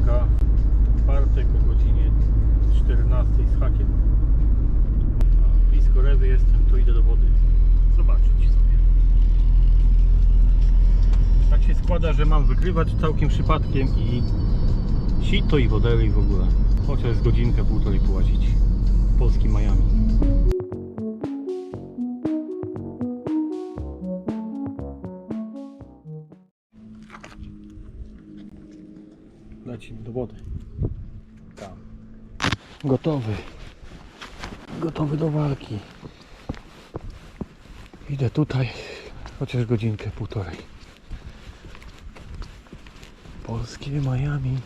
godzinka, czwartek o godzinie 14 z hakiem. A Blisko Rewy jestem, to idę do wody zobaczyć sobie. Tak się składa, że mam wygrywać całkiem przypadkiem i sito i wodery i w ogóle. Chociaż godzinkę, półtorej połazić w polskim Miami. Lecimy do wody. Tam. Gotowy. Gotowy do walki. Idę tutaj chociaż godzinkę, półtorej. Polskie Miami.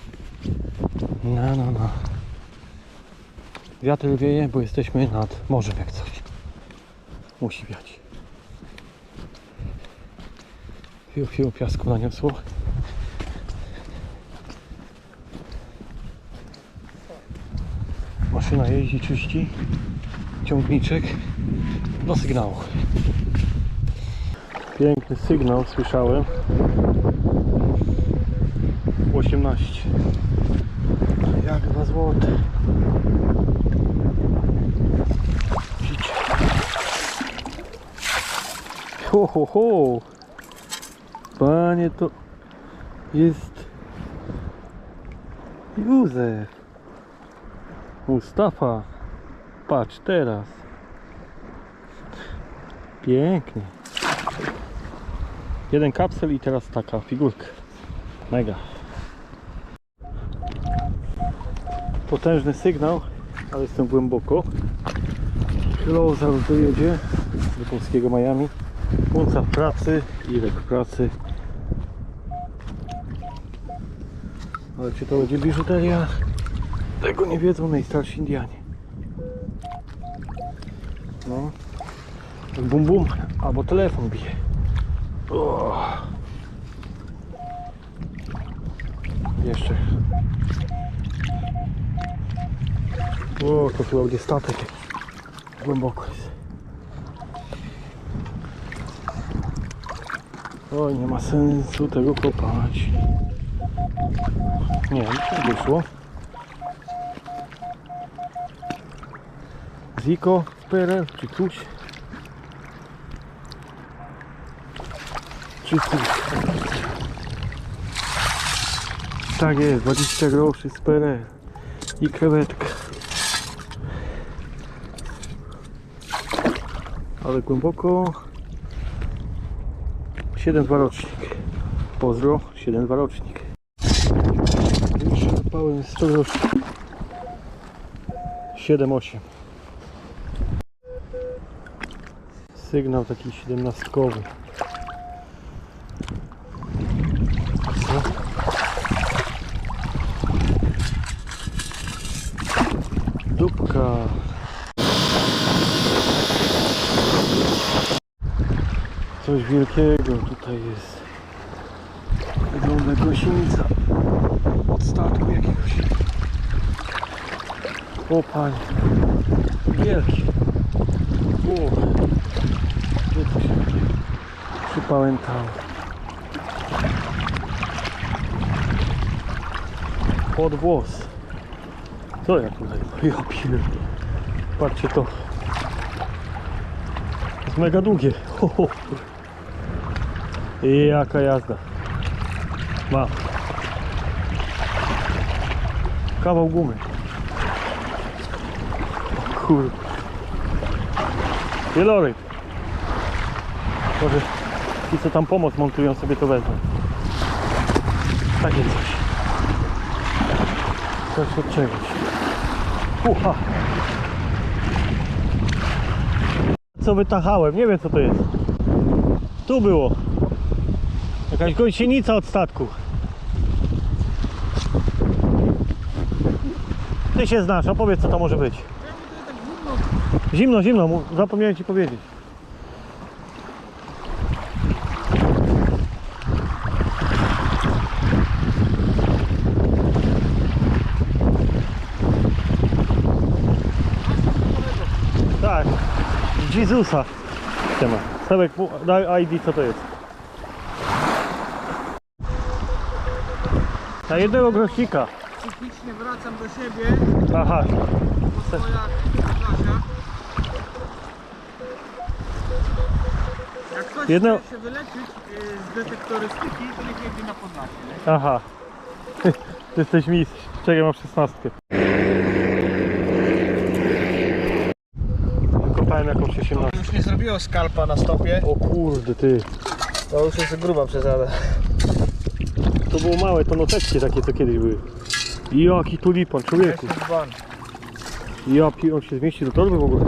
No, no, no. Wiatr wieje, bo jesteśmy nad morzem jak coś. Musi wiać. Fiu, fiu, piasku naniosło. Maszyna jeździ, czyści. Ciągniczek do sygnału. Piękny sygnał słyszałem. 18. Jak dwa złote. Widzicie. Ho, ho, ho. Panie, to jest Józef. Mustafa. Patrz teraz. Pięknie. Jeden kapsel i teraz taka figurka. Mega. Potężny sygnał, ale jestem głęboko. Zaraz dojedzie do polskiego Miami. Punca pracy, Irek w pracy. Ale czy to będzie biżuteria? Tego nie wiedzą najstarsi Indianie. No. Bum bum, albo telefon bije. O. Jeszcze. O, to chyba będzie statek. Głęboko jest. Oj, nie ma sensu tego kopać. Nie, nie wyszło. Ziko, PRL czy coś? Czy coś? Tak jest, 20 groszy z PRL i krewetka. Ale głęboko 7 rocznik. Pozdro, 7 rocznik. Już zapałem 100 groszy. 7-8. Sygnał taki 17-kowy. Co? Dupka. Coś wielkiego tutaj jest. Wygląda gąsienica od statku jakiegoś. O panie. Wielki. O. Gdzie to się przypałętało? Pod włos. Co ja tutaj? Pier... Patrzcie to. Jest mega długie. Ho, ho. I jaka jazda. Ma. Kawał gumy. Kurde. Wieloryb. Może ci co tam pomoc montują sobie to wezmą. Takie coś. Coś od czegoś. Ucha. Co wytachałem? Nie wiem co to jest. Tu było. Jakaś gąsienica od statku. Ty się znasz, opowiedz co to może być. Zimno, zimno, zapomniałem ci powiedzieć. Tak, Jezusa. Siema. Sebek, daj ID, co to jest? Na jednego grosznika. psychicznie wracam do siebie Aha, po swojach. Jak ktoś Jedno- chce się wyleczyć y, z detektorystyki, to niech jedzie na Podlasie. aha. Ty jesteś mistrz. Czekaj, mam szesnastkę. Kopałem jakąś 18. Już nie zrobiło skalpa na stopie, O kurde ty. to już jest gruba przesada. To było małe, to noteczki takie co kiedyś były. Jaki tulipan, człowieku. Ja pi- on się zmieści do torby w ogóle.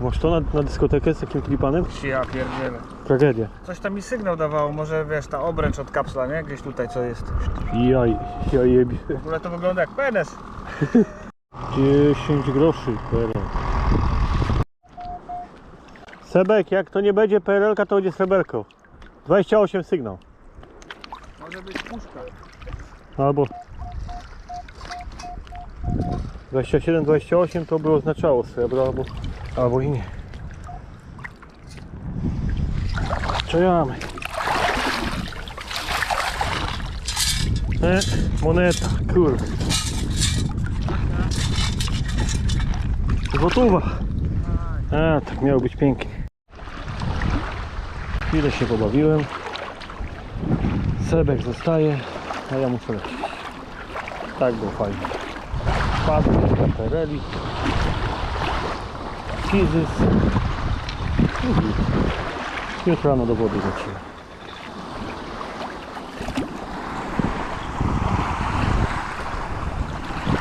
Masz to na, na dyskotekę z takim tulipanem? Ja pierdzielę. Tragedia. Coś tam mi sygnał dawało, może wiesz, ta obręcz od kapsla, nie? Gdzieś tutaj co jest. Ja, ja jebie. W ogóle to wygląda jak penes. 10 groszy PRL. Sebek, jak to nie będzie PRL, to będzie sreberko. 28 sygnał. Może być puszka. Albo 27, 28 to by oznaczało srebro, albo, albo i nie. Czajamy. E, moneta, kur. Gotowa. A, tak miało być pięknie. Chwilę się pobawiłem. Sebek zostaje, a ja muszę lecieć. Tak było fajnie. Padł Pereli. Kizys. Jutro rano do wody wróciłem.